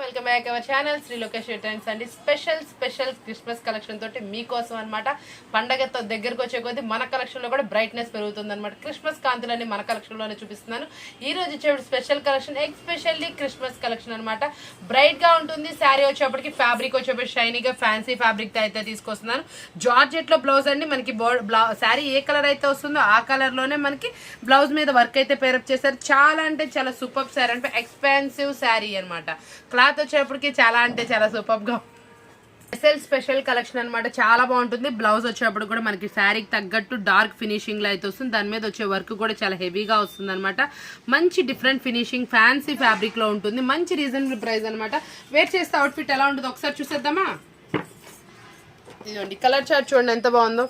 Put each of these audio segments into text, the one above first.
Welcome back our channel Shri Lokesh times అండి. Special special Christmas collection తోటి మీకోసం అనమాట పండగతో దగ్గరకు వచ్చే కొద్దీ మన కలెక్షన్లో కూడా బ్రైట్నెస్ పెరుగుతుంది అనమాట క్రిస్మస్ కాంతులన్నీ మన కలెక్షన్లోనే చూపిస్తున్నాను. ఈ రోజు వచ్చేప్పుడు special collection especially Christmas collection అనమాట బ్రైట్గా ఉంటుంది శారీ వచ్చేప్పటికి ఫ్యాబ్రిక్ వచ్చేప్పటికి షైనీగా ఫ్యాన్సీ ఫ్యాబ్రిక్తో అయితే తీసుకొస్తున్నాను. జార్జెట్లో బ్లౌజ్ అండి మనకి బ్లౌ శారీ ఏ కలర్ అయితే వస్తుందో ఆ కలర్లోనే మనకి బ్లౌజ్ మీద వర్క్ అయితే పేరప్ చేశారు. చాలా అంటే చాలా సూపర్ శారీ అంటే ఎక్స్పెన్సివ్ శారీ అనమాట క్లాత్ వచ్చేప్పటికి చాలా అంటే చాలా సూపర్గా ఎస్ఎల్ స్పెషల్ కలెక్షన్ అన్నమాట. చాలా బాగుంటుంది. బ్లౌజ్ వచ్చేటప్పుడు కూడా మనకి శారీకి తగ్గట్టు డార్క్ ఫినిషింగ్లో అయితే వస్తుంది. దాని మీద వచ్చే వర్క్ కూడా చాలా హెవీగా వస్తుంది అనమాట మంచి డిఫరెంట్ ఫినిషింగ్ ఫ్యాన్సీ ఫ్యాబ్రిక్లో ఉంటుంది. మంచి రీజనబుల్ ప్రైస్ అనమాట వేర్ చేస్తే అవుట్ఫిట్ ఎలా ఉంటుందో ఒకసారి చూసేద్దామా? ఇదిగోండి కలర్ చార్ట్ చూడండి ఎంత బాగుందో.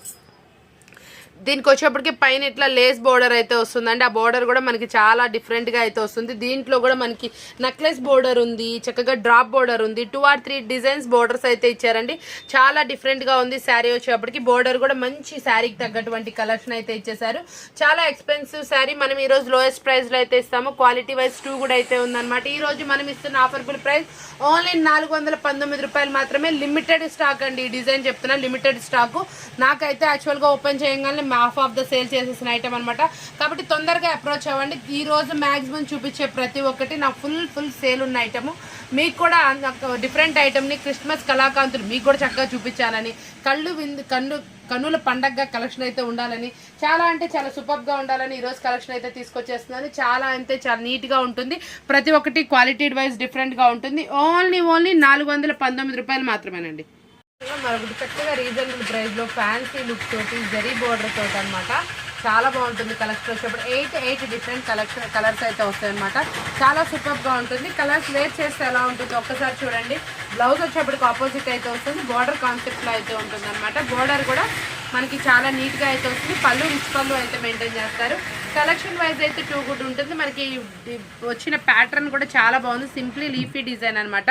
దీనికి వచ్చేప్పటికి పైన ఇట్లా లేస్ బోర్డర్ అయితే వస్తుందండి ఆ బోర్డర్ కూడా మనకి చాలా డిఫరెంట్గా అయితే వస్తుంది. దీంట్లో కూడా మనకి నెక్లెస్ బోర్డర్ ఉంది చక్కగా డ్రాప్ బోర్డర్ ఉంది two or three designs borders అయితే ఇచ్చారండి. చాలా డిఫరెంట్గా ఉంది శారీ వచ్చేప్పటికి. బోర్డర్ కూడా మంచి శారీకి తగ్గటువంటి కలెక్షన్ అయితే ఇచ్చేసారు చాలా ఎక్స్పెన్సివ్ శారీ మనం ఈ రోజు లోయెస్ట్ ప్రైస్లో అయితే ఇస్తాము. క్వాలిటీ వైజ్ టూ కూడా అయితే ఉందన్నమాట. ఈరోజు మనం ఇస్తున్న ఆఫర్బుల్ ప్రైస్ ఓన్లీ నాలుగు వందల పంతొమ్మిది రూపాయలు మాత్రమే లిమిటెడ్ స్టాక్ అండి. ఈ డిజైన్ చెప్తున్నా లిమిటెడ్ స్టాక్ నాకైతే యాక్చువల్గా ఓపెన్ చేయగానే హాఫ్ ఆఫ్ ద సేల్ చేసేసిన ఐటమ్ అనమాట కాబట్టి తొందరగా అప్రోచ్ అవ్వండి. ఈ రోజు మ్యాక్సిమం చూపించే ప్రతి ఒక్కటి నా ఫుల్ ఫుల్ సేల్ ఉన్న ఐటము మీకు కూడా డిఫరెంట్ ఐటమ్ని క్రిస్మస్ కళాకాంతులు మీకు కూడా చక్కగా చూపించాలని కళ్ళు విందు కన్ను కన్నుల పండగగా కలెక్షన్ అయితే ఉండాలని చాలా అంటే చాలా సూపర్గా ఉండాలని ఈరోజు కలెక్షన్ అయితే తీసుకొచ్చేస్తున్నాను. చాలా అంటే చాలా నీట్గా ఉంటుంది. ప్రతి ఒక్కటి క్వాలిటీ వైజ్ డిఫరెంట్గా ఉంటుంది. ఓన్లీ ఓన్లీ నాలుగు వందల పంతొమ్మిది రూపాయలు మాత్రమేనండి. మరొకటి చక్కగా రీజనబుల్ ప్రైస్లో ఫ్యాన్సీ లుక్ తోటి జరీ బోర్డర్ తోటి అనమాట చాలా బాగుంటుంది కలెక్షన్ వచ్చేప్పుడు eight eight different collection colours అయితే వస్తాయన్నమాట. చాలా సూపర్గా ఉంటుంది. కలర్స్ వేర్ చేస్తే ఎలా ఉంటుంది ఒక్కసారి చూడండి. బ్లౌజ్ వచ్చేప్పటికి ఆపోజిట్ అయితే వస్తుంది. బార్డర్ కాన్సెప్ట్లో అయితే ఉంటుంది అనమాట బోర్డర్ కూడా మనకి చాలా నీట్గా అయితే వస్తుంది. పళ్ళు రిచ్ పళ్ళు అయితే మెయింటైన్ చేస్తారు. కలెక్షన్ వైజ్ అయితే టూ గుడ్ ఉంటుంది. మనకి వచ్చిన ప్యాటర్న్ కూడా చాలా బాగుంది. సింప్లీ లీఫీ డిజైన్ అనమాట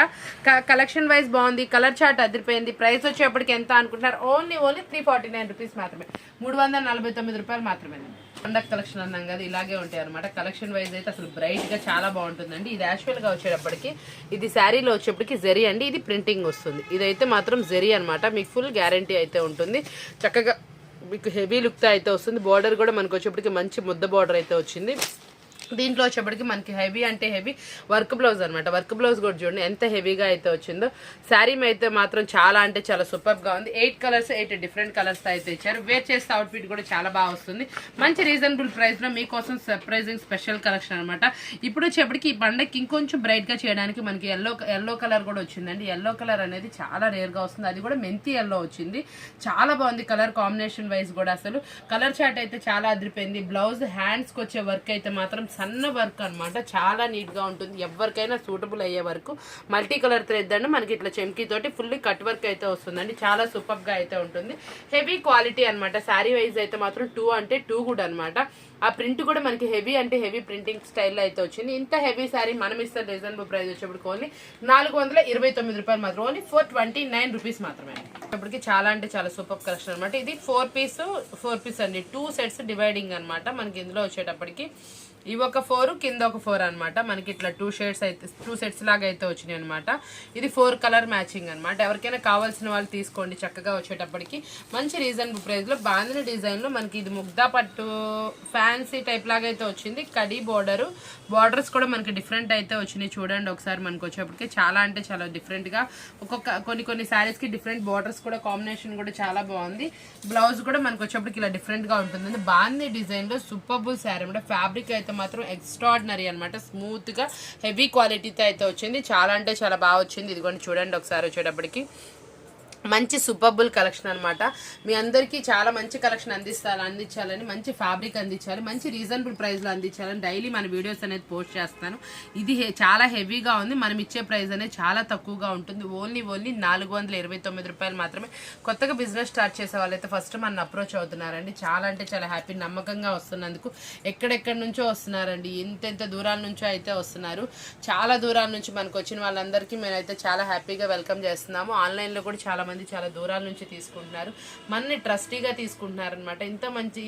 కలెక్షన్ వైజ్ బాగుంది. కలర్ చార్ట్ అదిరిపోయింది. ప్రైస్ వచ్చేప్పటికి ఎంత అనుకుంటున్నారు? Only only three forty nine rupees మాత్రమే. మూడు వందల నలభై తొమ్మిది రూపాయలు మాత్రమే. పండగ కలెక్షన్ అన్నాం కదా ఇలాగే ఉంటాయి అనమాట కలెక్షన్ వైజ్ అయితే అసలు బ్రైట్గా చాలా బాగుంటుందండి. ఇది యాక్చువల్గా వచ్చేటప్పటికి ఇది శారీలో వచ్చేప్పటికి జెరీ అండి. ఇది ప్రింటింగ్ వస్తుంది. ఇదైతే మాత్రం జెరీ అనమాట మీకు ఫుల్ గ్యారంటీ అయితే ఉంటుంది. చక్కగా మీకు హెవీ లుక్తో అయితే వస్తుంది. బార్డర్ కూడా మనకు వచ్చేప్పటికి మంచి ముద్ద బార్డర్ అయితే వచ్చింది. దీంట్లో వచ్చేప్పటికి మనకి హెవీ అంటే హెవీ వర్క్ బ్లౌజ్ అనమాట వర్క్ బ్లౌజ్ కూడా చూడండి ఎంత హెవీగా అయితే వచ్చిందో. శారీ అయితే మాత్రం చాలా అంటే చాలా సూపర్గా ఉంది. Eight colours eight different colours అయితే ఇచ్చారు. వేర్ చేస్తే అవుట్ఫిట్ కూడా చాలా బాగా వస్తుంది. మంచి రీజనబుల్ ప్రైస్లో మీకోసం సర్ప్రైజింగ్ స్పెషల్ కలెక్షన్ అనమాట ఇప్పుడు వచ్చేప్పటికి ఈ పండగకి ఇంకొంచెం బ్రైట్గా చేయడానికి మనకి ఎల్లో ఎల్లో కలర్ కూడా వచ్చిందండి. ఎల్లో కలర్ అనేది చాలా రేర్గా వస్తుంది. అది కూడా మెంతి ఎల్లో వచ్చింది. చాలా బాగుంది కలర్ కాంబినేషన్ వైజ్ కూడా అసలు. కలర్ చార్ట్ అయితే చాలా అదిరిపోయింది. బ్లౌజ్ హ్యాండ్స్కి వచ్చే వర్క్ అయితే మాత్రం సన్న వర్క్ అనమాట చాలా నీట్గా ఉంటుంది. ఎవరికైనా సూటబుల్ అయ్యే వరకు మల్టీ కలర్ థ్రెడ్ అండి. మనకి ఇట్లా చెంకీతోటి ఫుల్ ఫుల్లీ కట్ వర్క్ అయితే వస్తుందండి. చాలా సూపర్గా అయితే ఉంటుంది. హెవీ క్వాలిటీ అనమాట శారీ వైజ్ అయితే మాత్రం టూ అంటే టూ గుడ్ అనమాట ఆ ప్రింట్ కూడా మనకి హెవీ అంటే హెవీ ప్రింటింగ్ స్టైల్లో అయితే వచ్చింది. ఇంత హెవీ శారీ మనం ఇస్తే రీజనబుల్ ప్రైస్ వచ్చేప్పుడు ఓన్లీ నాలుగు వందల ఇరవై తొమ్మిది రూపాయలు మాత్రం only four twenty nine rupees మాత్రమే. ఇప్పటికి చాలా అంటే చాలా సూపర్ కలెక్షన్ అనమాట ఇది ఫోర్ పీస్ ఫోర్ పీస్ అండి. టూ సెట్స్ డివైడింగ్ అనమాట మనకి ఇందులో వచ్చేటప్పటికి. ఇవి ఒక ఫోర్ కింద ఒక ఫోర్ అనమాట మనకి ఇట్లా టూ షేడ్స్ అయితే టూ సెట్స్ లాగా అయితే వచ్చినాయి అనమాట ఇది ఫోర్ కలర్ మ్యాచింగ్ అన్నమాట. ఎవరికైనా కావాల్సిన వాళ్ళు తీసుకోండి చక్కగా వచ్చేటప్పటికి. మంచి రీజనబుల్ ప్రైస్లో లో డిజైన్లో డిజైన్లో మనకి ఇది ముగ్దా పట్టు ఫ్యాన్సీ టైప్ లాగా అయితే వచ్చింది. కడి బోర్డర్ బార్డర్స్ కూడా మనకి డిఫరెంట్ అయితే వచ్చినాయి. చూడండి ఒకసారి మనకు వచ్చేప్పటికి. చాలా అంటే చాలా డిఫరెంట్గా ఒక్కొక్క కొన్ని కొన్ని శారీస్కి డిఫరెంట్ బార్డర్స్ కూడా కాంబినేషన్ కూడా చాలా బాగుంది. బ్లౌజ్ కూడా మనకు వచ్చేప్పటికి ఇలా డిఫరెంట్గా ఉంటుంది. బాంది డిజైన్లో సూపర్బుల్ శారీ అంటే ఫ్యాబ్రిక్ అయితే మాత్రం ఎక్స్ట్రాడినరీ అనమాట స్మూత్గా హెవీ క్వాలిటీతో అయితే వచ్చింది. చాలా అంటే చాలా బాగా వచ్చింది. ఇదిగోండి చూడండి ఒకసారి వచ్చేటప్పటికి. మంచి సూపర్బుల్ కలెక్షన్ అనమాట మీ అందరికీ చాలా మంచి కలెక్షన్ అందిస్తారు అందించాలని మంచి ఫ్యాబ్రిక్ అందించాలి మంచి రీజనబుల్ ప్రైస్లో అందించాలని డైలీ మన వీడియోస్ అనేది పోస్ట్ చేస్తాను. ఇది హె- చాలా హెవీగా ఉంది మనం ఇచ్చే ప్రైస్ అనేది చాలా తక్కువగా ఉంటుంది. ఓన్లీ ఓన్లీ నాలుగు వందల ఇరవై తొమ్మిది రూపాయలు మాత్రమే. కొత్తగా బిజినెస్ స్టార్ట్ చేసే వాళ్ళైతే ఫస్ట్ మన అప్రోచ్ అవుతున్నారండి. చాలా అంటే చాలా హ్యాపీ నమ్మకంగా వస్తున్నందుకు. ఎక్కడెక్కడి నుంచో వస్తున్నారండి ఎంతెంత దూరాల నుంచో అయితే వస్తున్నారు. చాలా దూరాల నుంచి మనకు వచ్చిన వాళ్ళందరికీ మేమైతే చాలా హ్యాపీగా వెల్కమ్ చేస్తున్నాము. ఆన్లైన్లో కూడా చాలా మంది చాలా దూరాల నుంచి తీసుకుంటున్నారు. మనని ట్రస్టీగా తీసుకుంటున్నారు అనమాట ఇంత మంచి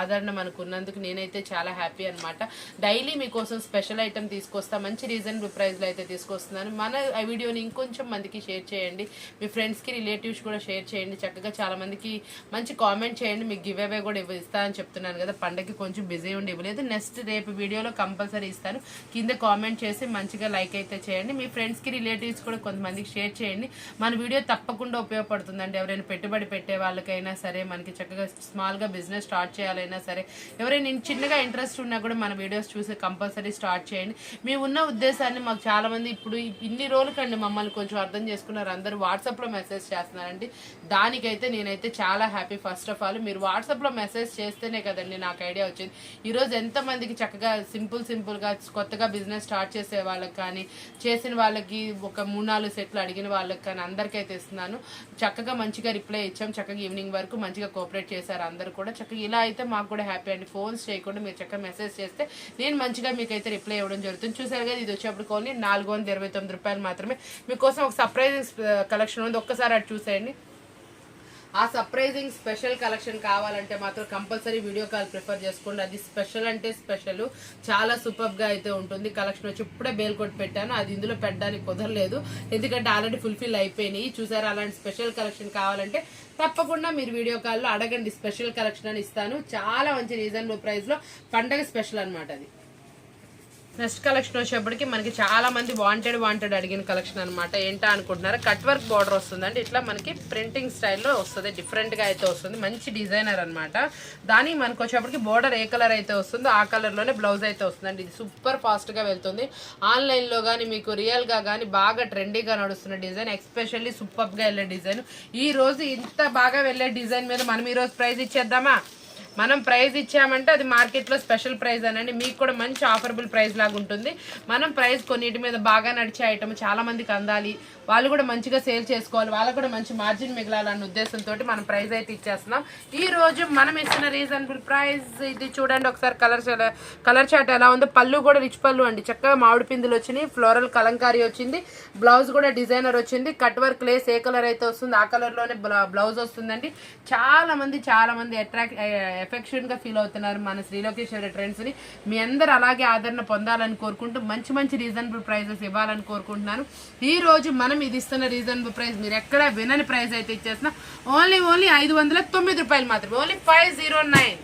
ఆదరణ మనకు ఉన్నందుకు నేనైతే చాలా హ్యాపీ అనమాట డైలీ మీకోసం స్పెషల్ ఐటమ్ తీసుకొస్తా మంచి రీజనబుల్ ప్రైస్లో అయితే తీసుకొస్తున్నాను. మన ఆ వీడియోని ఇంకొంచెం మందికి షేర్ చేయండి. మీ ఫ్రెండ్స్కి రిలేటివ్స్ కూడా షేర్ చేయండి. చక్కగా చాలామందికి మంచి కామెంట్ చేయండి. మీకు గివ్ అవే కూడా ఇవ్వ ఇస్తా అని చెప్తున్నాను కదా. పండగకి కొంచెం బిజీ ఉండి ఇవ్వలేదు. నెక్స్ట్ రేపు వీడియోలో కంపల్సరీ ఇస్తాను. కింద కామెంట్ చేసి మంచిగా లైక్ అయితే చేయండి. మీ ఫ్రెండ్స్కి రిలేటివ్స్ కూడా కొంతమందికి షేర్ చేయండి. మన వీడియో తప్పకుండా ఉపయోగపడుతుందండి. ఎవరైనా పెట్టుబడి పెట్టే వాళ్ళకైనా సరే మనకి చక్కగా స్మాల్గా బిజినెస్ స్టార్ట్ చేయాలైనా సరే ఎవరైనా చిన్నగా ఇంట్రెస్ట్ ఉన్నా కూడా మన వీడియోస్ చూసి కంపల్సరీ స్టార్ట్ చేయండి. మీ ఉన్న ఉద్దేశాన్ని మాకు చాలామంది ఇప్పుడు ఇన్ని రోజులకండి మమ్మల్ని కొంచెం అర్థం చేసుకున్నారు. అందరూ వాట్సాప్లో మెసేజ్ చేస్తున్నారండి. దానికైతే నేనైతే చాలా హ్యాపీ ఫస్ట్ ఆఫ్ ఆల్ మీరు వాట్సాప్లో మెసేజ్ చేస్తేనే కదండి నాకు ఐడియా వచ్చింది. ఈరోజు ఎంతమందికి చక్కగా సింపుల్ సింపుల్గా కొత్తగా బిజినెస్ స్టార్ట్ చేసే వాళ్ళకి కానీ చేసిన వాళ్ళకి ఒక మూడు నాలుగు సెట్లు అడిగిన వాళ్ళకి కానీ అందరికైతే ఇస్తున్నాను. చక్కగా మంచిగా రిప్లై ఇచ్చాం. చక్కగా ఈవినింగ్ వరకు మంచిగా కోఆపరేట్ చేశారు అందరు కూడా. చక్కగా ఇలా అయితే మాకు కూడా హ్యాపీ అండి. ఫోన్స్ చేయకుండా మీరు చక్కగా మెసేజ్ చేస్తే నేను మంచిగా మీకైతే రిప్లై ఇవ్వడం జరుగుతుంది. చూసారు కదా ఇది వచ్చేప్పుడు కొన్ని నాలుగు వందల ఇరవై తొమ్మిది రూపాయలు మాత్రమే. మీకోసం ఒక సర్ప్రైజింగ్ కలెక్షన్ ఉంది. ఒక్కసారి అటు చూసేయండి. ఆ సర్ప్రైజింగ్ స్పెషల్ కలెక్షన్ కావాలంటే మాత్రం కంపల్సరీ వీడియో కాల్ ప్రిఫర్ చేసుకోండి. అది స్పెషల్ అంటే స్పెషల్ చాలా సూపర్గా అయితే ఉంటుంది. కలెక్షన్ వచ్చి ఇప్పుడే బేల్ కొట్టి పెట్టాను. అది ఇందులో పెట్టడానికి కుదరలేదు. ఎందుకంటే ఆల్రెడీ ఫుల్ఫిల్ అయిపోయినాయి. చూసారా అలాంటి స్పెషల్ కలెక్షన్ కావాలంటే తప్పకుండా మీరు వీడియో కాల్లో అడగండి. స్పెషల్ కలెక్షన్ అని ఇస్తాను. చాలా మంచి రీజనబుల్ ప్రైస్లో పండగ స్పెషల్ అనమాట అది. నెక్స్ట్ కలెక్షన్ వచ్చేప్పటికి మనకి చాలా మంది వాంటెడ్ వాంటెడ్ అడిగిన కలెక్షన్ అనమాట ఏంటా అనుకుంటున్నారు? కట్ వర్క్ బార్డర్ వస్తుందండి. ఇట్లా మనకి ప్రింటింగ్ స్టైల్లో వస్తుంది. డిఫరెంట్గా అయితే వస్తుంది. మంచి డిజైనర్ అనమాట దానికి మనకు వచ్చేప్పటికి బార్డర్ ఏ కలర్ అయితే వస్తుందో ఆ కలర్లోనే బ్లౌజ్ అయితే వస్తుందండి. ఇది సూపర్ ఫాస్ట్గా వెళ్తుంది. ఆన్లైన్లో కానీ మీకు రియల్గా కానీ బాగా ట్రెండీగా నడుస్తున్న డిజైన్ ఎక్స్పెషల్లీ సూపర్గా వెళ్ళే డిజైన్ ఈ రోజు ఇంత బాగా వెళ్ళే డిజైన్ మీద మనం ఈరోజు ప్రైజ్ ప్రైస్ ఇచ్చేద్దామా? మనం ప్రైజ్ ఇచ్చామంటే అది మార్కెట్లో స్పెషల్ ప్రైజ్ అనండి. మీకు కూడా మంచి ఆఫరబుల్ ప్రైస్ లాగా ఉంటుంది. మనం ప్రైజ్ కొన్నిటి మీద బాగా నడిచే ఐటమ్ చాలా మందికి అందాలి. వాళ్ళు కూడా మంచిగా సేల్ చేసుకోవాలి. వాళ్ళకు కూడా మంచి మార్జిన్ మిగలాలన్న ఉద్దేశంతో మనం ప్రైజ్ అయితే ఇచ్చేస్తున్నాం. ఈ రోజు మనం ఇస్తున్న రీజనబుల్ ప్రైస్ ఇది చూడండి ఒకసారి కలర్ కలర్ చాట్ ఎలా ఉందో. పళ్ళు కూడా రిచ్ పళ్ళు అండి. చక్కగా మామిడి పిందులు వచ్చినాయి. ఫ్లోరల్ కలంకారీ వచ్చింది. బ్లౌజ్ కూడా డిజైనర్ వచ్చింది. కట్ వర్క్ లేస్ ఏ కలర్ అయితే వస్తుంది ఆ కలర్లోనే బ్లౌజ్ వస్తుందండి. చాలా మంది చాలా మంది అట్రాక్ట్ ఎఫెక్షన్గా ఫీల్ అవుతున్నారు మన శ్రీలోకేశ్వర ట్రెండ్స్ని మీ అందరు అలాగే ఆదరణ పొందాలని కోరుకుంటూ మంచి మంచి రీజనబుల్ ప్రైజెస్ ఇవ్వాలని కోరుకుంటున్నాను. ఈ రోజు మనం ఇది ఇస్తున్న రీజనబుల్ ప్రైస్ మీరు ఎక్కడ వినని ప్రైస్ అయితే ఇచ్చేసిన ఓన్లీ ఓన్లీ ఐదు వందల తొమ్మిది రూపాయలు మాత్రమే. Only five zero nine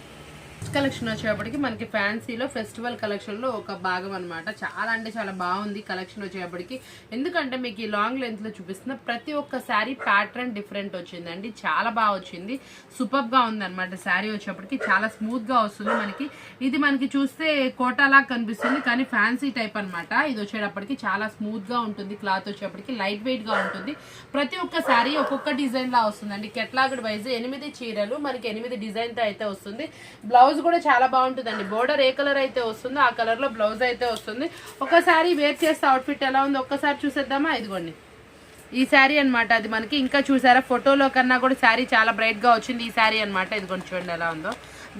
collection వచ్చేటప్పటికి మనకి ఫ్యాన్సీలో ఫెస్టివల్ కలెక్షన్లో ఒక భాగం అన్నమాట. చాలా అంటే చాలా బాగుంది కలెక్షన్ వచ్చేటప్పటికి. ఎందుకంటే మీకు ఈ లాంగ్ లెంత్లో చూపిస్తున్న ప్రతి ఒక్క శారీ ప్యాటర్న్ డిఫరెంట్ వచ్చిందండి. చాలా బాగా వచ్చింది. సూపర్గా ఉంది అనమాట శారీ వచ్చేప్పటికి చాలా స్మూత్గా వస్తుంది మనకి. ఇది మనకి చూస్తే కోటాలా కనిపిస్తుంది కానీ ఫ్యాన్సీ టైప్ అన్నమాట. ఇది వచ్చేటప్పటికి చాలా స్మూత్గా ఉంటుంది. క్లాత్ వచ్చేప్పటికి లైట్ వెయిట్గా ఉంటుంది. ప్రతి ఒక్క శారీ ఒక్కొక్క డిజైన్ లా వస్తుందండి. కెట్లాగడ్ వైజ్ ఎనిమిది చీరలు. మనకి ఎనిమిది డిజైన్తో అయితే వస్తుంది. బ్లౌజ్ కూడా చాలా బాగుంటుందండి. బోర్డర్ ఏ కలర్ అయితే వస్తుందో ఆ కలర్లో బ్లౌజ్ అయితే వస్తుంది. ఒకసారి వేర్ చేస్తే అవుట్ఫిట్ ఎలా ఉందో ఒక్కసారి చూసేద్దామా? ఇదిగోండి. ఈ శారీ అన్నమాట అది మనకి. ఇంకా చూసారా ఫోటోలో కన్నా కూడా శారీ చాలా బ్రైట్గా వచ్చింది ఈ శారీ అన్నమాట. ఇది కొంచెం చూడండి ఎలా ఉందో.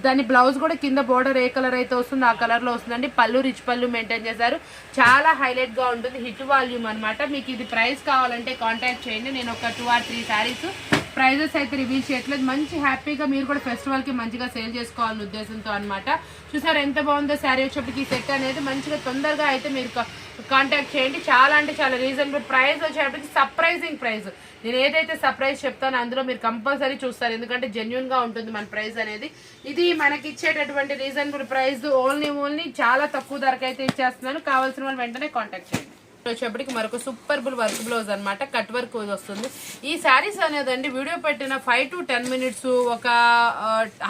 దాని బ్లౌజ్ కూడా కింద బోర్డర్ ఏ కలర్ అయితే వస్తుందో ఆ కలర్లో వస్తుందండి. పళ్ళు రిచ్ పళ్ళు మెయింటైన్ చేశారు. చాలా హైలైట్గా ఉంటుంది. హిట్ వాల్యూమ్ అన్నమాట. మీకు ఇది ప్రైస్ కావాలంటే కాంటాక్ట్ చేయండి. నేను ఒక two or three sarees prices అయితే రివీల్ చేయట్లేదు. మంచి హ్యాపీగా మీరు కూడా ఫెస్టివల్కి మంచిగా సేల్ చేసుకోవాలనే ఉద్దేశంతో అనమాట చూసారు ఎంత బాగుందో శారీ వచ్చేప్పటికి సెట్ అనేది. మంచిగా తొందరగా అయితే మీరు కాంటాక్ట్ చేయండి. చాలా అంటే చాలా రీజనబుల్ ప్రైస్ వచ్చేటప్పటికి సర్ప్రైజింగ్ ప్రైస్ నేను ఏదైతే సర్ప్రైజ్ చెప్తానో అందులో మీరు కంపల్సరీ చూస్తారు. ఎందుకంటే జెన్యున్గా ఉంటుంది మన ప్రైస్ అనేది. ఇది మనకి ఇచ్చేటటువంటి రీజనబుల్ ప్రైస్ ఓన్లీ ఓన్లీ చాలా తక్కువ ధరకు అయితే ఇచ్చేస్తున్నాను. కావాల్సిన వాళ్ళు వెంటనే కాంటాక్ట్ చేయండి. వచ్చేప్పటికి మరొక సూపర్ బుల్ వర్క్ బ్లౌజ్ అనమాట కట్ వర్క్ వస్తుంది. ఈ శారీస్ అనేదండి వీడియో పెట్టిన ఫైవ్ టు టెన్ మినిట్స్ ఒక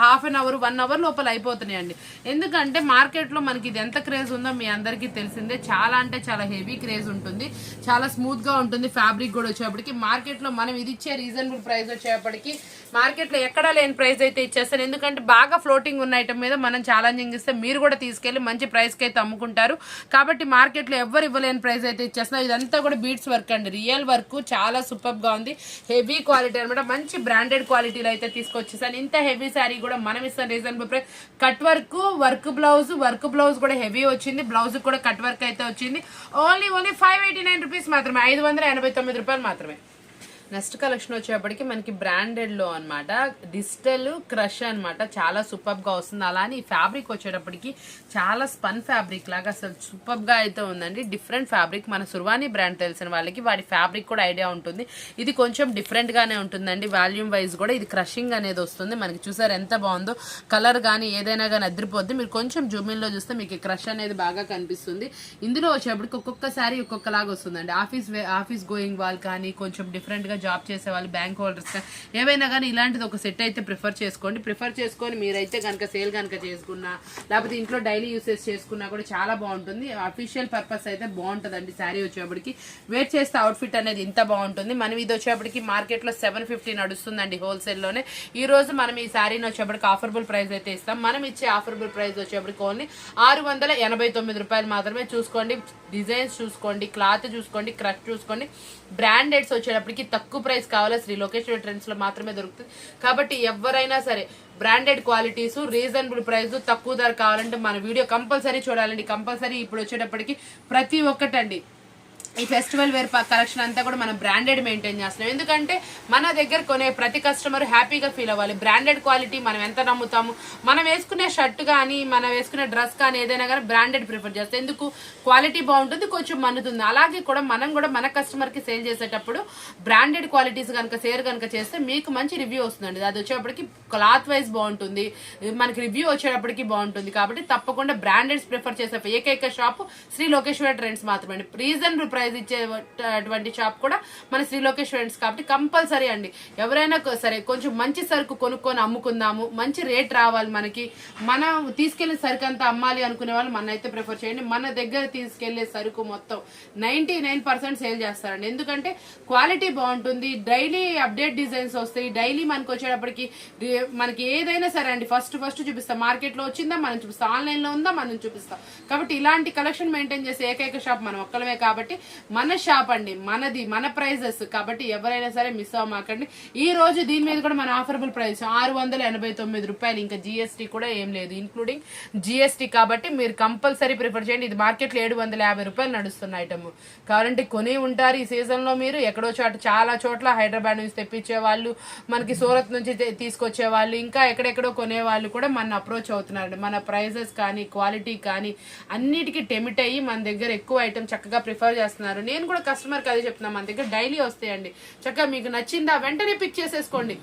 half an hour one hour లోపల అయిపోతున్నాయండి. ఎందుకంటే మార్కెట్లో మనకి ఇది ఎంత క్రేజ్ ఉందో మీ అందరికీ తెలిసిందే. చాలా అంటే చాలా హెవీ క్రేజ్ ఉంటుంది. చాలా స్మూత్గా ఉంటుంది. ఫ్యాబ్రిక్ కూడా వచ్చేప్పటికి మార్కెట్లో మనం ఇది ఇచ్చే రీజనబుల్ ప్రైస్ వచ్చేప్పటికి మార్కెట్లో ఎక్కడా లేని ప్రైస్ అయితే ఇచ్చేస్తాను. ఎందుకంటే బాగా ఫ్లోటింగ్ ఉన్న ఐటమ్ మీద మనం ఛాలెంజింగ్ ఇస్తే మీరు కూడా తీసుకెళ్ళి మంచి ప్రైస్కి అయితే అమ్ముకుంటారు. కాబట్టి మార్కెట్లో ఎవ్వరు ఇవ్వలేని ప్రైస్ అయితే ఇచ్చేస్తున్నాం ఇదంతా కూడా బీట్స్ వర్క్ అండి. రియల్ వర్క్ చాలా సూపర్గా ఉంది. హెవీ క్వాలిటీ అనమాట. మంచి బ్రాండెడ్ క్వాలిటీలో అయితే తీసుకొచ్చేసాను ఇంత హెవీ శారీ కూడా మనం ఇస్తాం. Reasonable price cut work work blouse work blouse కూడా హెవీ వచ్చింది. బ్లౌజ్ కూడా కట్ వర్క్ అయితే వచ్చింది. Only only five eighty nine rupees మాత్రమే. ఐదు వందల ఎనభై తొమ్మిది రూపాయలు మాత్రమే. నెక్స్ట్ కలెక్షన్ వచ్చేప్పటికి మనకి బ్రాండెడ్లో అనమాట డిజిటల్ క్రష్ అనమాట చాలా సూపర్గా వస్తుంది. అలానే ఈ ఫ్యాబ్రిక్ వచ్చేటప్పటికి చాలా స్పన్ ఫ్యాబ్రిక్ లాగా అసలు సూపర్గా అయితే ఉందండి. డిఫరెంట్ ఫ్యాబ్రిక్ మన సుర్వాణి బ్రాండ్ తెలిసిన వాళ్ళకి వాడి ఫ్యాబ్రిక్ కూడా ఐడియా ఉంటుంది. ఇది కొంచెం డిఫరెంట్ గానే ఉంటుందండి. వాల్యూమ్ వైజ్ కూడా ఇది క్రషింగ్ అనేది వస్తుంది. మనకి చూసారు ఎంత బాగుందో. కలర్ కానీ ఏదైనా కానీ అదిరిపోద్ది. మీరు కొంచెం జూమిన్లో చూస్తే మీకు క్రష్ అనేది బాగా కనిపిస్తుంది. ఇందులో వచ్చేప్పటికి ఒక్కొక్కసారి ఒక్కొక్కలాగా వస్తుందండి. ఆఫీస్ వే- ఆఫీస్ గోయింగ్ వాళ్ళు కానీ కొంచెం డిఫరెంట్గా జాబ్ చేసే వాళ్ళు బ్యాంక్ హోల్డర్స్ ఏవైనా కానీ ఇలాంటిది ఒక సెట్ అయితే ప్రిఫర్ చేసుకోండి. ప్రిఫర్ చేసుకొని మీరైతే కనుక సేల్ కనుక చేసుకున్నా లేకపోతే ఇంట్లో డైలీ యూసెస్ చేసుకున్నా కూడా చాలా బాగుంటుంది. అఫీషియల్ పర్పస్ అయితే బాగుంటుందండి శారీ వచ్చేప్పటికి. వేర్ చేస్తే అవుట్ఫిట్ అనేది ఇంత బాగుంటుంది. మనం ఇది వచ్చేప్పటికి మార్కెట్లో సెవెన్ ఫిఫ్టీ నడుస్తుందండి హోల్సేల్లోనే. ఈ రోజు మనం ఈ శారీని వచ్చేప్పటికి ఆఫర్బుల్ ప్రైస్ అయితే ఇస్తాం. మనం ఇచ్చే ఆఫర్బుల్ ప్రైస్ వచ్చేప్పటికి ఓన్లీ ఆరు వందల ఎనభై తొమ్మిది రూపాయలు మాత్రమే చూసుకోండి. డిజైన్స్ చూసుకోండి క్లాత్ చూసుకోండి క్రష్ చూసుకోండి. బ్రాండెడ్స్ వచ్చేటప్పటికి తక్కువ ప్రైస్ కావాలా? శ్రీ లోకేశ్వర ట్రెండ్స్లో మాత్రమే దొరుకుతుంది. కాబట్టి ఎవరైనా సరే బ్రాండెడ్ క్వాలిటీస్ రీజనబుల్ ప్రైస్ తక్కువ ధర కావాలంటే మన వీడియో కంపల్సరీ చూడాలండి. కంపల్సరీ ఇప్పుడు వచ్చేటప్పటికి ప్రతి ఒక్కటండి. ఈ ఫెస్టివల్ వేర్ కలెక్షన్ అంతా కూడా మనం బ్రాండెడ్ మెయింటైన్ చేస్తున్నాం. ఎందుకంటే మన దగ్గర కొనే ప్రతి కస్టమర్ హ్యాపీగా ఫీల్ అవ్వాలి. బ్రాండెడ్ క్వాలిటీ మనం ఎంత నమ్ముతాము? మనం వేసుకునే షర్ట్ కానీ మనం వేసుకునే డ్రెస్ కానీ ఏదైనా కానీ బ్రాండెడ్ ప్రిఫర్ చేస్తాం. ఎందుకు? క్వాలిటీ బాగుంటుంది కొంచెం మన్నుతుంది. అలాగే కూడా మనం కూడా మన కస్టమర్కి సేల్ చేసేటప్పుడు బ్రాండెడ్ క్వాలిటీస్ కనుక సేల్ కనుక చేస్తే మీకు మంచి రివ్యూ వస్తుందండి. అది వచ్చేటప్పటికి క్లాత్ వైజ్ బాగుంటుంది. మనకి రివ్యూ వచ్చేటప్పటికి బాగుంటుంది. కాబట్టి తప్పకుండా బ్రాండెడ్స్ ప్రిఫర్ చేసే ఏకైక షాప్ శ్రీ లోకేశ్వర ట్రెండ్స్ మాత్రమే రీజనబుల్ ప్రైస్ ఇచ్చేటువంటి షాప్ కూడా మన శ్రీ లోకేశ్వర కాబట్టి కంపల్సరీ అండి. ఎవరైనా సరే కొంచెం మంచి సరుకు కొనుక్కొని అమ్ముకుందాము మంచి రేట్ రావాలి మనకి. మనం తీసుకెళ్ళే సరుకు అంతా అమ్మాలి అనుకునే వాళ్ళు మన అయితే ప్రిఫర్ చేయండి. మన దగ్గర తీసుకెళ్ళే సరుకు మొత్తం నైన్టీ నైన్ పర్సెంట్ సేల్ చేస్తారండి. ఎందుకంటే క్వాలిటీ బాగుంటుంది డైలీ అప్డేట్ డిజైన్స్ వస్తాయి డైలీ మనకు వచ్చేటప్పటికి మనకి ఏదైనా సరే అండి ఫస్ట్ ఫస్ట్ చూపిస్తాం. మార్కెట్లో వచ్చిందా మనం చూపిస్తాం. ఆన్లైన్లో ఉందా మనం చూపిస్తాం. కాబట్టి ఇలాంటి కలెక్షన్ మెయింటైన్ చేసే ఏకైక షాప్ మనం ఒక్కలమే కాబట్టి మన షాప్ అండి మనది మన ప్రైజెస్ కాబట్టి ఎవరైనా సరే మిస్ అవ్వమాకండి. ఈ రోజు దీని మీద కూడా మన ఆఫరబుల్ ప్రైస్ ఆరు వందల ఎనభై తొమ్మిది రూపాయలు. ఇంకా జిఎస్టీ కూడా ఏం లేదు ఇంక్లూడింగ్ జిఎస్టీ కాబట్టి మీరు కంపల్సరీ ప్రిఫర్ చేయండి. ఇది మార్కెట్లో ఏడు వందల యాభై రూపాయలు నడుస్తున్న ఐటమ్ కాబట్టి కొని ఉంటారు ఈ సీజన్లో మీరు. ఎక్కడో చోట చాలా చోట్ల హైదరాబాద్ నుంచి తెప్పించే వాళ్ళు మనకి సూరత్ నుంచి తీసుకొచ్చే వాళ్ళు ఇంకా ఎక్కడెక్కడో కొనేవాళ్ళు కూడా మన అప్రోచ్ అవుతున్నారు మన ప్రైజెస్ కానీ క్వాలిటీ కానీ అన్నిటికీ టెమిట్ అయ్యి మన దగ్గర ఎక్కువ ఐటమ్ చక్కగా ప్రిఫర్ చేస్తున్నారు. నేను కూడా కస్టమర్కి అదే చెప్తున్నాను మన దగ్గర డైలీ వస్తాయండి. చక్కగా మీకు నచ్చిందా వెంటనే పిక్ చేసేసుకోండి.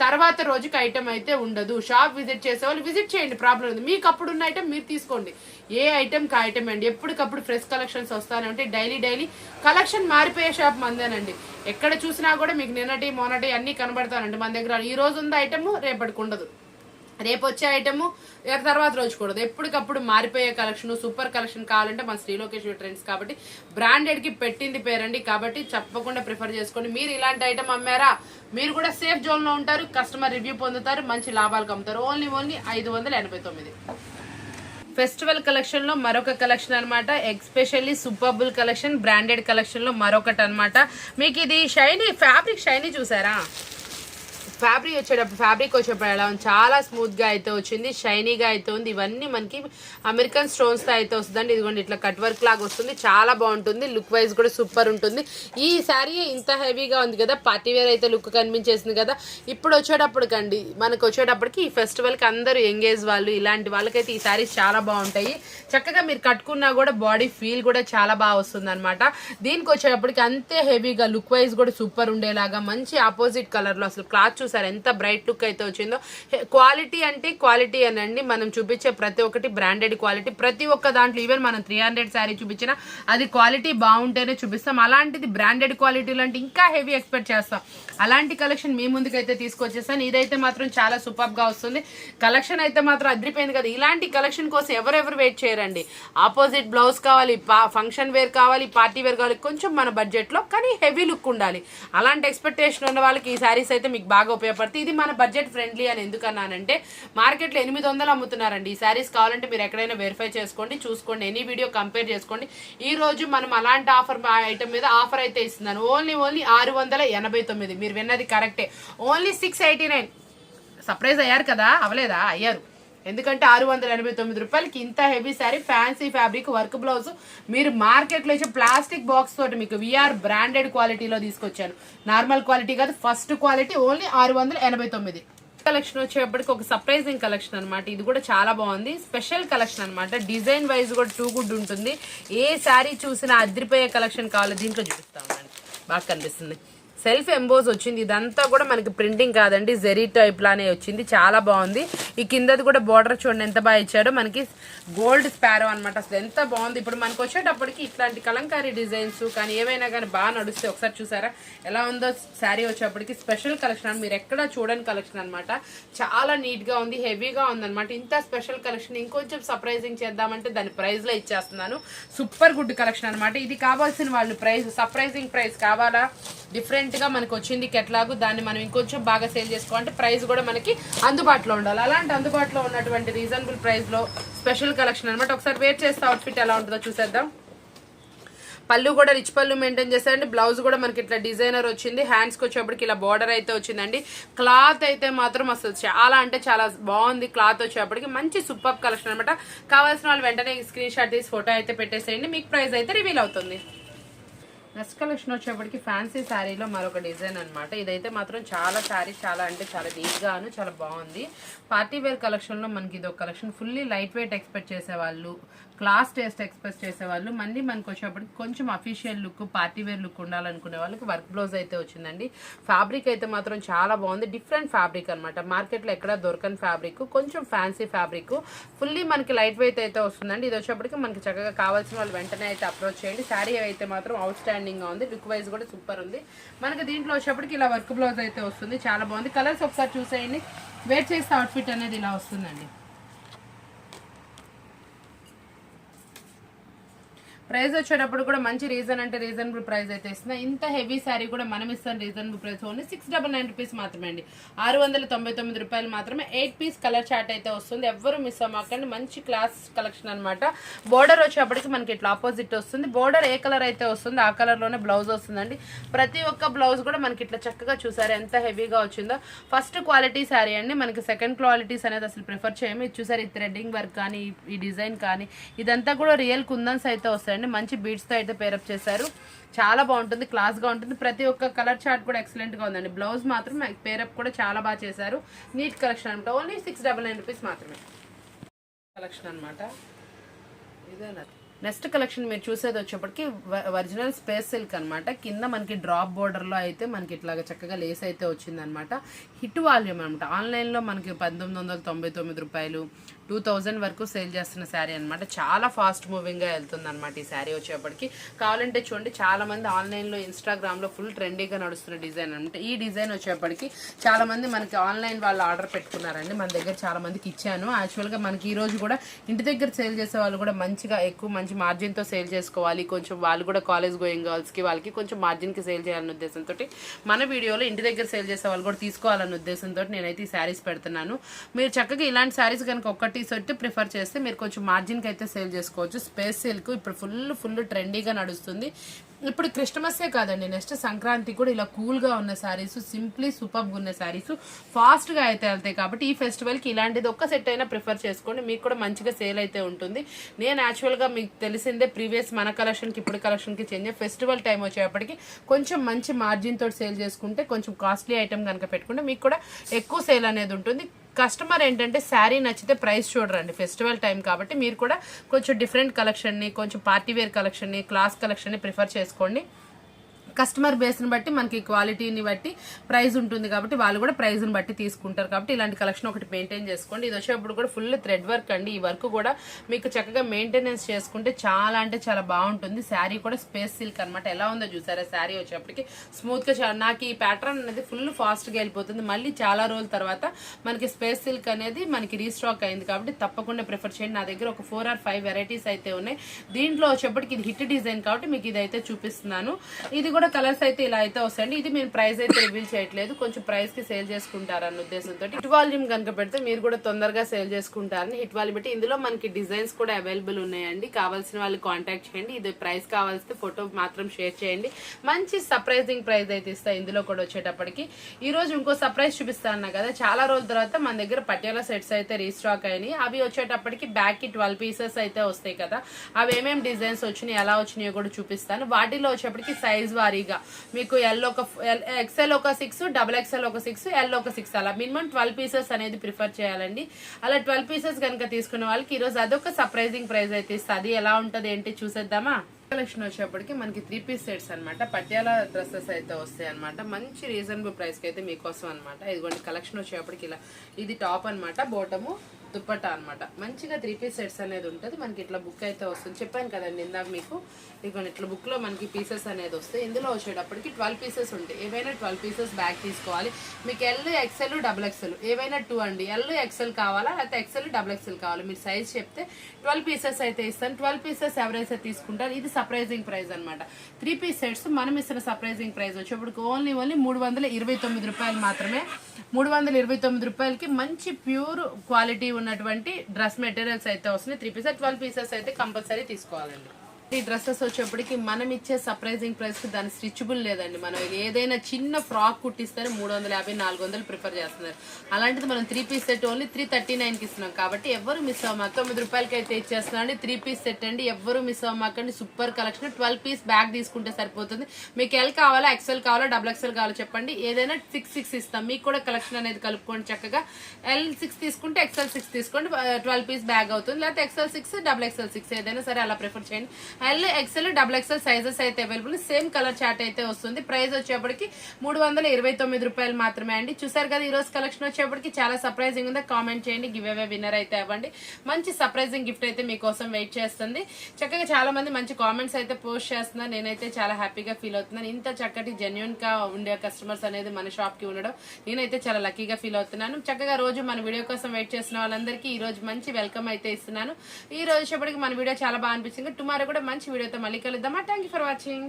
తర్వాత రోజుకి ఐటెం అయితే ఉండదు. షాప్ విజిట్ చేసే వాళ్ళు విజిట్ చేయండి ప్రాబ్లం ఉంది మీకు అప్పుడు ఉన్న ఐటమ్ మీరు తీసుకోండి. ఏ ఐటెంకి ఐటెం ఐటమ్ అండి? ఎప్పటికప్పుడు ఫ్రెష్ కలెక్షన్స్ వస్తానే ఉంటే డైలీ డైలీ కలెక్షన్ మారిపోయే షాప్ మందేనండి. ఎక్కడ చూసినా కూడా మీకు నిన్నటి మొన్నటి అన్నీ కనబడతానండి మన దగ్గర. ఈ రోజు ఉంది ఐటమ్ రేపటికి ఉండదు. రేపు వచ్చే ఐటమ్ తర్వాత రోజు కూడదు. ఎప్పటికప్పుడు మారిపోయే కలెక్షన్ సూపర్ కలెక్షన్ కావాలంటే మన శ్రీలోకేశ్వర ట్రెండ్స్ కాబట్టి బ్రాండెడ్కి పెట్టింది పేరండి. కాబట్టి తప్పకుండా ప్రిఫర్ చేసుకోండి. మీరు ఇలాంటి ఐటమ్ అమ్మారా మీరు కూడా సేఫ్ జోన్లో ఉంటారు కస్టమర్ రివ్యూ పొందుతారు మంచి లాభాలు కమ్ముతారు. ఓన్లీ ఓన్లీ ఐదు వందల ఎనభై తొమ్మిది. ఫెస్టివల్ కలెక్షన్లో మరొక కలెక్షన్ అనమాట ఎక్స్పెషల్లీ సూపర్బుల్ కలెక్షన్ బ్రాండెడ్ కలెక్షన్లో మరొకటి అనమాట మీకు ఇది షైనీ ఫ్యాబ్రిక్ షైనీ చూసారా? ఫ్యాబ్రిక్ వచ్చేటప్పుడు ఫ్యాబ్రిక్ వచ్చేటప్పుడు ఎలా ఉంది? చాలా స్మూత్గా అయితే వచ్చింది షైనీగా అయితే ఉంది. ఇవన్నీ మనకి అమెరికన్ స్టోన్స్తో అయితే వస్తుందండి. ఇదిగోండి ఇట్లా కట్ వర్క్ లాగా వస్తుంది. చాలా బాగుంటుంది. లుక్ వైజ్ కూడా సూపర్ ఉంటుంది. ఈ శారీ ఇంత హెవీగా ఉంది కదా పార్టీ వేర్ అయితే లుక్ కనిపించేసింది కదా. ఇప్పుడు వచ్చేటప్పుడు కండి మనకు వచ్చేటప్పటికి ఈ ఫెస్టివల్కి అందరూ ఎంగేజ్ వాళ్ళు ఇలాంటి వాళ్ళకైతే ఈ శారీస్ చాలా బాగుంటాయి. చక్కగా మీరు కట్టుకున్నా కూడా బాడీ ఫీల్ కూడా చాలా బాగా వస్తుంది అనమాట దీనికి వచ్చేటప్పటికి అంతే హెవీగా లుక్ వైజ్ కూడా సూపర్ ఉండేలాగా మంచి ఆపోజిట్ కలర్లో అసలు క్లాత్ చూసారు ఎంత బ్రైట్ లుక్ అయితే వచ్చిందో. క్వాలిటీ అంటే క్వాలిటీ అనండి. మనం చూపించే ప్రతి ఒక్కటి బ్రాండెడ్ క్వాలిటీ. ప్రతి ఒక్క దాంట్లో ఈవెన్ మనం త్రీ హండ్రెడ్ శారీ చూపించినా అది క్వాలిటీ బాగుంటేనే చూపిస్తాం. అలాంటిది బ్రాండెడ్ క్వాలిటీ లాంటి ఇంకా హెవీ ఎక్స్పెక్ట్ చేస్తాం. అలాంటి కలెక్షన్ మీ ముందుకైతే తీసుకొచ్చేస్తాను ఇదైతే మాత్రం చాలా సూపర్గా వస్తుంది. కలెక్షన్ అయితే మాత్రం అద్రిపోయింది కదా. ఇలాంటి కలెక్షన్ కోసం ఎవరెవరు వెయిట్ చేయరండి. ఆపోజిట్ బ్లౌజ్ కావాలి ఫంక్షన్ వేర్ కావాలి పార్టీ వేర్ కావాలి కొంచెం మన బడ్జెట్లో కానీ హెవీ లుక్ ఉండాలి. అలాంటి ఎక్స్పెక్టేషన్ ఉన్న వాళ్ళకి ఈ శారీస్ అయితే మీకు బాగా ఉపయోగపడుతుంది ఇది మన బడ్జెట్ ఫ్రెండ్లీ అని ఎందుకన్నానంటే మార్కెట్లో ఎనిమిది వందలు అమ్ముతున్నారండి. ఈ శారీస్ కావాలంటే మీరు ఎక్కడైనా వెరిఫై చేసుకోండి చూసుకోండి ఎనీ వీడియో కంపేర్ చేసుకోండి. ఈ రోజు మనం అలాంటి ఆఫర్ ఐటమ్ మీద ఆఫర్ అయితే ఇస్తున్నాను. ఓన్లీ ఓన్లీ ఆరు వందల ఎనభై తొమ్మిది. మీరు విన్నది కరెక్టే only six eighty nine surprise అయ్యారు కదా? అవలేదా? అయ్యారు. ఎందుకంటే ఆరు వందల ఎనభై తొమ్మిది రూపాయలకి ఇంత heavy saree fancy fabric work blouse మీరు మార్కెట్లో ఇచ్చే ప్లాస్టిక్ బాక్స్ తోటి మీకు విఆర్ బ్రాండెడ్ క్వాలిటీలో తీసుకొచ్చాను. నార్మల్ క్వాలిటీ కాదు ఫస్ట్ క్వాలిటీ ఓన్లీ ఆరు వందల ఎనభై తొమ్మిది. కలెక్షన్ వచ్చేప్పటికి ఒక సర్ప్రైజింగ్ కలెక్షన్ అనమాట ఇది కూడా చాలా బాగుంది. స్పెషల్ కలెక్షన్ అనమాట డిజైన్ వైజ్ కూడా టూ గుడ్ ఉంటుంది. ఏ శారీ చూసినా అదిరిపోయే కలెక్షన్ కావాలి. దీంట్లో చూపిస్తాం బాగా కనిపిస్తుంది. సెల్ఫ్ ఎంబోజ్ వచ్చింది. ఇదంతా కూడా మనకి ప్రింటింగ్ కాదండి. జెరీ టైప్ లానే వచ్చింది. చాలా బాగుంది. ఈ కిందది కూడా బార్డర్ చూడండి ఎంత బాగా ఇచ్చాడో. మనకి గోల్డ్ స్పారో అన్నమాట. అసలు ఎంత బాగుంది. ఇప్పుడు మనకు వచ్చేటప్పటికి ఇట్లాంటి కలంకారీ డిజైన్స్ కానీ ఏవైనా కానీ బాగా నడుస్తాయి ఒకసారి చూసారా? ఎలా ఉందో శారీ వచ్చేప్పటికి స్పెషల్ కలెక్షన్ మీరు ఎక్కడ చూడని కలెక్షన్ అనమాట చాలా నీట్గా ఉంది. హెవీగా ఉందన్నమాట. ఇంత స్పెషల్ కలెక్షన్ ఇంకొంచెం సర్ప్రైజింగ్ చేద్దామంటే దాని ప్రైజ్లో ఇచ్చేస్తున్నాను. సూపర్ గుడ్ కలెక్షన్ అనమాట ఇది కావాల్సిన వాళ్ళు ప్రైస్ సర్ప్రైజింగ్ ప్రైస్ కావాలా? డిఫరెంట్ రీసెంట్గా మనకు వచ్చింది కెట్లాగు దాన్ని మనం ఇంకొంచెం బాగా సేల్ చేసుకోవాలంటే ప్రైస్ కూడా మనకి అందుబాటులో ఉండాలి. అలాంటి అందుబాటులో ఉన్నటువంటి రీజనబుల్ ప్రైస్లో స్పెషల్ కలెక్షన్ అనమాట ఒకసారి వెయిట్ చేస్తే అవుట్ఫిట్ ఎలా ఉంటుందో చూసేద్దాం. పళ్ళు కూడా రిచ్ పళ్ళు మెయింటైన్ చేశారండి బ్లౌజ్ కూడా మనకి ఇట్లా డిజైనర్ వచ్చింది. హ్యాండ్స్కి వచ్చేప్పటికి ఇలా బార్డర్ అయితే వచ్చిందండి. క్లాత్ అయితే మాత్రం అసలు చాలా అంటే చాలా బాగుంది క్లాత్ వచ్చేప్పటికి. మంచి సూపర్ కలెక్షన్ అనమాట కావాల్సిన వాళ్ళు వెంటనే స్క్రీన్ షాట్ తీసి ఫోటో అయితే పెట్టేసేయండి. మీకు ప్రైస్ అయితే రివీల్ అవుతుంది. నెక్స్ట్ కలెక్షన్ వచ్చేప్పటికి ఫ్యాన్సీ శారీలో మరొక డిజైన్ అనమాట ఇదైతే మాత్రం చాలా శారీ చాలా అంటే చాలా నీట్ గాను చాలా బాగుంది. పార్టీ వేర్ కలెక్షన్లో మనకి ఇది ఒక collection. Fully light weight expect చేసేవాళ్ళు క్లాస్ టేస్ట్ ఎక్స్ప్రెస్ చేసేవాళ్ళు. మళ్ళీ మనకు వచ్చేప్పటికి కొంచెం official look party wear look ఉండాలనుకునే వాళ్ళకి వర్క్ బ్లౌజ్ అయితే వచ్చిందండి. ఫ్యాబ్రిక్ అయితే మాత్రం చాలా బాగుంది. డిఫరెంట్ ఫ్యాబ్రిక్ అనమాట మార్కెట్లో ఎక్కడ దొరకని ఫ్యాబ్రిక్ కొంచెం ఫ్యాన్సీ ఫ్యాబ్రిక్ ఫుల్లీ మనకి లైట్ వెయిట్ అయితే వస్తుందండి. ఇది వచ్చేప్పటికి మనకి చక్కగా కావాల్సిన వాళ్ళు వెంటనే అయితే అప్రోచ్ చేయండి. శారీ అయితే మాత్రం అవుట్ స్టాండింగ్ ఉంది. లుక్ వైజ్ కూడా సూపర్ ఉంది. మనకి దీంట్లో వచ్చేప్పటికి ఇలా వర్క్ బ్లౌజ్ అయితే వస్తుంది. చాలా బాగుంది. కలర్స్ ఒకసారి చూసేయండి. వెయిట్ చేస్తే అవుట్ఫిట్ అనేది ఇలా వస్తుందండి. ప్రైస్ వచ్చేటప్పుడు కూడా మంచి రీజన్ అంటే రీజనబుల్ ప్రైస్ అయితే ఇస్తున్నా. ఇంత హెవీ శారీ కూడా మనం ఇస్తాం reasonable price only six double nine rupees మాత్రమే అండి. ఆరు వందల తొంభై తొమ్మిది రూపాయలు మాత్రమే ఎయిట్ పీస్ కలర్ చార్ట్ అయితే వస్తుంది. ఎవ్వరు మిస్ అవ్వకండి. మంచి క్లాస్ కలెక్షన్ అనమాట బోర్డర్ వచ్చేప్పటికి మనకి ఇట్లా ఆపోజిట్ వస్తుంది. బోర్డర్ ఏ కలర్ అయితే వస్తుంది ఆ కలర్లోనే బ్లౌజ్ వస్తుందండి. ప్రతి ఒక్క బ్లౌజ్ కూడా మనకి ఇట్లా చక్కగా చూసారు ఎంత హెవీగా వచ్చిందో. ఫస్ట్ క్వాలిటీ శారీ అండి. మనకి సెకండ్ క్వాలిటీస్ అనేది అసలు ప్రిఫర్ చేయము. ఇది చూసారు? ఈ థ్రెడ్డింగ్ వర్క్ కానీ ఈ- డిజైన్ కానీ ఇదంతా కూడా రియల్ కుందన్స్ అయితే వస్తాయి వస్తాయండి మంచి బీడ్స్తో తో అయితే పేరప్ చేశారు. చాలా బాగుంటుంది క్లాస్గా ఉంటుంది. ప్రతి ఒక్క కలర్ చార్ట్ కూడా ఎక్సలెంట్గా ఉందండి. బ్లౌజ్ మాత్రం పేరప్ కూడా చాలా బాగా చేశారు. నీట్ కలెక్షన్ అనమాట only six double nine rupees మాత్రమే. కలెక్షన్ అనమాట ఇదేనా? నెక్స్ట్ కలెక్షన్ మీరు చూసేది వచ్చేప్పటికి ఒరిజినల్ స్పేస్ సిల్క్ అనమాట కింద మనకి డ్రాప్ బోర్డర్లో అయితే మనకి ఇట్లాగా చక్కగా లేస్ అయితే వచ్చింది అనమాట హిట్ వాల్యూమ్ అనమాట ఆన్లైన్లో మనకి పంతొమ్మిది వందల తొంభై తొమ్మిది రూపాయలు టూ థౌజండ్ వరకు సేల్ చేస్తున్న శారీ అనమాట చాలా ఫాస్ట్ మూవింగ్గా వెళ్తుంది అనమాట ఈ శారీ వచ్చేప్పటికి. కావాలంటే చూడండి చాలామంది ఆన్లైన్లో ఇన్స్టాగ్రామ్లో ఫుల్ ట్రెండీగా నడుస్తున్న డిజైన్ అనమాట ఈ డిజైన్ వచ్చేప్పటికి చాలామంది మనకి ఆన్లైన్ వాళ్ళు ఆర్డర్ పెట్టుకున్నారండి. మన దగ్గర చాలామందికి ఇచ్చాను. యాక్చువల్గా మనకి ఈరోజు కూడా ఇంటి దగ్గర సేల్ చేసే వాళ్ళు కూడా మంచిగా ఎక్కువ మంచి మార్జిన్తో సేల్ చేసుకోవాలి. కొంచెం వాళ్ళు కూడా కాలేజ్ గోయింగ్ గర్ల్స్కి వాళ్ళకి కొంచెం మార్జిన్కి సేల్ చేయాలనే ఉద్దేశంతో మన వీడియోలో ఇంటి దగ్గర సేల్ చేసే వాళ్ళు కూడా తీసుకోవాలనే ఉద్దేశంతో నేనైతే ఈ శారీస్ పెడుతున్నాను. మీరు చక్కగా ఇలాంటి శారీస్ కనుక ఒక్కటి సెట్ ప్రిఫర్ చేస్తే మీరు కొంచెం మార్జిన్కి అయితే సేల్ చేసుకోవచ్చు. స్పేస్ సిల్క్ ఇప్పుడు ఫుల్ ఫుల్ ట్రెండీగా నడుస్తుంది. ఇప్పుడు క్రిస్టమస్సే కాదండి. నెక్స్ట్ సంక్రాంతి కూడా ఇలా కూల్గా ఉన్న శారీస్ సింప్లీ సూపర్గా ఉన్న శారీస్ ఫాస్ట్గా అయితే వెళ్తాయి కాబట్టి ఈ ఫెస్టివల్కి ఇలాంటిది ఒక్క సెట్ అయినా ప్రిఫర్ చేసుకోండి. మీకు కూడా మంచిగా సేల్ అయితే ఉంటుంది. నేను యాక్చువల్గా మీకు తెలిసిందే ప్రీవియస్ మన కలెక్షన్కి ఇప్పుడు కలెక్షన్కి చేంజ్ ఫెస్టివల్ టైం వచ్చేప్పటికి కొంచెం మంచి మార్జిన్ తోటి సేల్ చేసుకుంటే కొంచెం కాస్ట్లీ ఐటమ్ కనుక పెట్టుకుంటే మీకు కూడా ఎక్కువ సేల్ అనేది ఉంటుంది. కస్టమర్ ఏంటంటే శారీ నచ్చితే ప్రైస్ చూడరండి ఫెస్టివల్ టైం కాబట్టి మీరు కూడా కొంచెం డిఫరెంట్ కలెక్షన్ని కొంచెం పార్టీ వేర్ కలెక్షన్ని క్లాస్ కలెక్షన్ని ప్రిఫర్ చేసుకోండి. కస్టమర్ బేస్ని బట్టి మనకి క్వాలిటీని బట్టి ప్రైస్ ఉంటుంది కాబట్టి వాళ్ళు కూడా ప్రైస్ని బట్టి తీసుకుంటారు కాబట్టి ఇలాంటి కలెక్షన్ ఒకటి మెయింటైన్ చేసుకోండి. ఇది వచ్చేప్పుడు కూడా ఫుల్ థ్రెడ్ వర్క్ అండి. ఈ వర్క్ కూడా మీకు చక్కగా మెయింటెనెన్స్ చేసుకుంటే చాలా అంటే చాలా బాగుంటుంది. శారీ కూడా స్పేస్ సిల్క్ అనమాట ఎలా ఉందో చూసారా? శారీ వచ్చేప్పటికి స్మూత్గా నాకు ఈ ప్యాటర్న్ అనేది ఫుల్ ఫాస్ట్గా వెళ్ళిపోతుంది. మళ్ళీ చాలా రోజుల తర్వాత మనకి స్పేస్ సిల్క్ అనేది మనకి రీస్టాక్ అయింది కాబట్టి తప్పకుండా ప్రిఫర్ చేయండి. నా దగ్గర ఒక ఫోర్ ఆర్ ఫైవ్ వెరైటీస్ అయితే ఉన్నాయి. దీంట్లో వచ్చేప్పటికి ఇది హిట్ డిజైన్ కాబట్టి మీకు ఇది అయితే చూపిస్తున్నాను. ఇది కూడా కూడా కలర్స్ అయితే ఇలా అయితే వస్తాయండి. ఇది మీరు ప్రైస్ అయితే రివీల్ చేయట్లేదు. కొంచెం ప్రైస్కి సేల్ చేసుకుంటారన్న ఉద్దేశంతో హిట్ వాల్యూమ్ కనుక పెడితే మీరు కూడా తొందరగా సేల్ చేసుకుంటారని హిట్ వాల్యూమ్ పెట్టి ఇందులో మనకి డిజైన్స్ కూడా అవైలబుల్ ఉన్నాయండి. కావాల్సిన వాళ్ళు కాంటాక్ట్ చేయండి. ఇది ప్రైస్ కావాల్సిన ఫోటో మాత్రం షేర్ చేయండి. మంచి సర్ప్రైజింగ్ ప్రైస్ అయితే ఇస్తాయి ఇందులో కూడా వచ్చేటప్పటికి. ఈ రోజు ఇంకో సర్ప్రైజ్ చూపిస్తా అన్నా కదా. చాలా రోజుల తర్వాత మన దగ్గర పటియాలా సెట్స్ అయితే రీస్టాక్ అయినాయి. అవి వచ్చేటప్పటికి బ్యాక్కి ట్వెల్వ్ పీసెస్ అయితే వస్తాయి కదా. అవి ఏమేమి డిజైన్స్ వచ్చినాయి ఎలా వచ్చినాయో కూడా చూపిస్తాను. వాటిలో వచ్చేప్పటికి సైజ్ వారీగా మీకు ఎల్ ఒక ఎక్సెల్ ఒక సిక్స్ డబల్ ఎక్సెల్ ఒక సిక్స్ ఎల్ ఒక సిక్స్ అలా. మినిమం ట్వెల్వ్ పీసెస్ అనేది ప్రిఫర్ చేయాలండి. అలా ట్వెల్వ్ పీసెస్ కనుక తీసుకునే వాళ్ళకి ఈరోజు అదొక సర్ప్రైజింగ్ ప్రైస్ అయితే ఇస్తుంది అది ఎలా ఉంటుంది ఏంటి చూసేద్దామా? కలెక్షన్ వచ్చేప్పటికి మనకి త్రీ పీస్ సెట్స్ అన్నమాట. పట్యాల డ్రెస్సెస్ అయితే వస్తాయి అనమాట మంచి రీజనబుల్ ప్రైస్కి అయితే మీకోసం అనమాట ఇదిగోండి కలెక్షన్ వచ్చేప్పటికి ఇలా. ఇది టాప్ అన్నమాట. బోటము దుప్పటా అనమాట మంచిగా త్రీ పీస్ సెట్స్ అనేది ఉంటుంది. మనకి ఇట్లా బుక్ అయితే వస్తుంది. చెప్పాను కదండి ఇందాక మీకు. ఇదిగోండి ఇట్లా బుక్లో మనకి పీసెస్ అనేది వస్తాయి. ఇందులో వచ్చేటప్పటికి ట్వెల్వ్ పీసెస్ ఉంటాయి. ఏవైనా ట్వెల్వ్ పీసెస్ బ్యాగ్ తీసుకోవాలి. మీకు ఎల్ ఎక్సెల్ డబుల్ ఎక్సెల్ ఏవైనా టూ అండి. ఎల్ ఎక్సెల్ కావాలా? లేకపోతే ఎక్సెల్ డబుల్ ఎక్సెల్ కావాలి? మీరు సైజ్ చెప్తే ట్వెల్వ్ పీసెస్ అయితే ఇస్తాను. ట్వెల్వ్ పీసెస్ ఎవరైతే తీసుకుంటారు ఇది సర్ప్రైజింగ్ ప్రైస్ అనమాట త్రీ పీస్ సెట్స్ మనం ఇస్తున్న సర్ప్రైజింగ్ ప్రైస్ వచ్చేప్పటికి ఓన్లీ ఓన్లీ మూడు వందల ఇరవై తొమ్మిది రూపాయలు మాత్రమే. మూడు వందల ఇరవై తొమ్మిది రూపాయలకి మంచి ప్యూర్ క్వాలిటీ ఉన్నటువంటి డ్రెస్ మెటీరియల్స్ అయితే వస్తున్నాయి. త్రీ పీసెస్ ట్వెల్వ్ పీసెస్ అయితే కంపల్సరీ తీసుకోవాలండి. ఈ డ్రెస్సెస్ వచ్చేప్పటికి మనం ఇచ్చే సర్ప్రైజింగ్ ప్రైస్కి దాని స్టిచ్బుల్ లేదండి. మనం ఏదైనా చిన్న ఫ్రాక్ కుట్టిస్తేనే మూడు వందల యాభై నాలుగు వందలు ప్రిఫర్ చేస్తున్నారు. అలాంటిది మనం three piece set only three thirty నైన్కి ఇస్తున్నాం. కాబట్టి ఎవరు మిస్ అవ్వమాక తొమ్మిది రూపాయలకి అయితే ఇచ్చేస్తున్నాం త్రీ పీస్ సెట్ అండి. ఎవరు miss అవ్వమాకండి. Super collection twelve piece bag తీసుకుంటే సరిపోతుంది. మీకు ఎల్ కావాలా ఎక్స్ఎల్ కావాలా డబుల్ ఎక్స్ఎల్ కావాలో చెప్పండి. ఏదైనా సిక్స్ సిక్స్ ఇస్తాం. మీకు కూడా కలెక్షన్ అనేది కలుపుకోండి చక్కగా. ఎల్ సిక్స్ తీసుకుంటే ఎక్స్ఎల్ సిక్స్ తీసుకోండి. ట్వెల్వ్ పీస్ బ్యాగ్ అవుతుంది. లేకపోతే XL six double XL six ఏదైనా సరే అలా ప్రిఫర్ చేయండి. L XL double XL sizes అయితే అవైలబుల్ సేమ్ కలర్ చార్ట్ అయితే వస్తుంది. ప్రైస్ వచ్చేప్పటికి మూడు వందల ఇరవై తొమ్మిది రూపాయలు మాత్రమే అండి. చూసారు కదా ఈ రోజు కలెక్షన్ వచ్చేప్పటికి చాలా సర్ప్రైజింగ్ ఉందా. కామెంట్ చేయండి గివ్ అవే విన్నర్ అయితే అవ్వండి. మంచి సర్ప్రైజింగ్ గిఫ్ట్ అయితే మీకోసం వెయిట్ చేస్తుంది. చక్కగా చాలా మంది మంచి కామెంట్స్ అయితే పోస్ట్ చేస్తున్నారు. నేనైతే చాలా హ్యాపీగా ఫీల్ అవుతున్నాను. ఇంత చక్కటి జెన్యున్గా ఉండే కస్టమర్స్ అనేది మన షాప్కి ఉండడం నేనైతే చాలా లక్కీగా ఫీల్ అవుతున్నాను. చక్కగా రోజు మన వీడియో కోసం వెయిట్ చేసిన వాళ్ళందరికీ ఈ రోజు మంచి వెల్కమ్ అయితే ఇస్తున్నాను. ఈ రోజు వచ్చేప్పటికి మన వీడియో చాలా బాగా అనిపించింది. టుమారో కూడా మంచి వీడియోతో మళ్ళీ కలుద్దామా? Thank for watching